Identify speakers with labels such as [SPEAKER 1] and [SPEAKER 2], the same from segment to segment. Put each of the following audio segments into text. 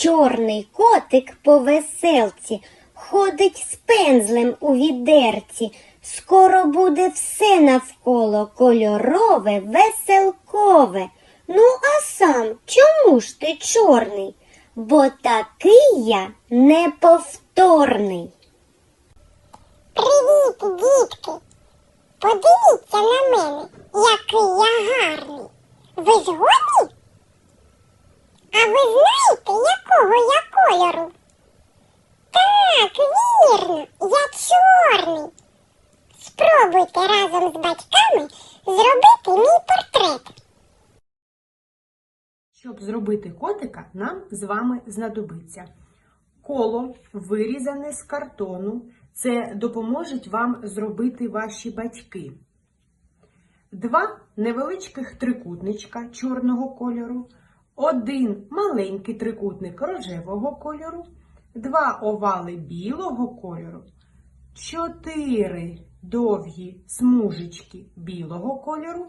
[SPEAKER 1] Чорний котик по веселці ходить з пензлем у відерці. Скоро буде все навколо кольорове, веселкове. Ну, а сам чому ж ти чорний? Бо такий я неповторний.
[SPEAKER 2] Привіт, дітки! Подивіться на мене, який я гарний. Ви згодні? А ви знаєте, якого я кольору? Так, вірно, я чорний. Спробуйте разом з батьками зробити мій портрет.
[SPEAKER 3] Щоб зробити котика, нам з вами знадобиться коло, вирізане з картону. Це допоможуть вам зробити ваші батьки. Два невеличких трикутничка чорного кольору, один маленький трикутник рожевого кольору, два овали білого кольору, чотири довгі смужечки білого кольору.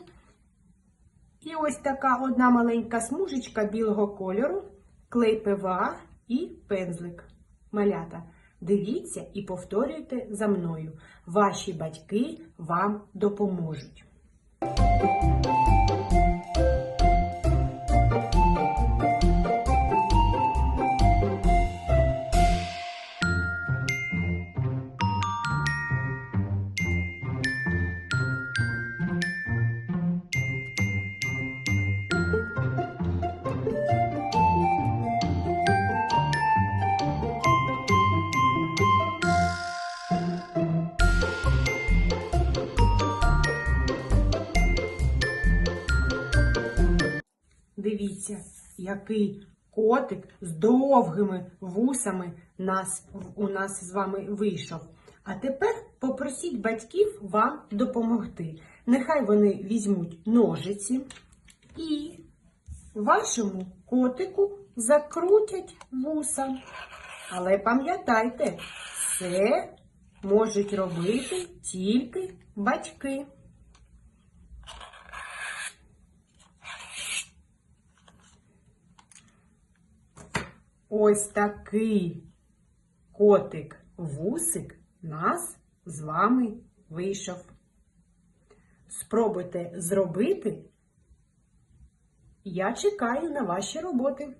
[SPEAKER 3] І ось така одна маленька смужечка білого кольору, клей ПВА і пензлик. Малята, дивіться і повторюйте за мною. Ваші батьки вам допоможуть. Дивіться, який котик з довгими вусами нас, у нас з вами вийшов. А тепер попросіть батьків вам допомогти. Нехай вони візьмуть ножиці і вашому котику закрутять вуса. Але пам'ятайте, це можуть робити тільки батьки. Ось такий котик-вусик нас з вами вийшов. Спробуйте зробити. Я чекаю на ваші роботи.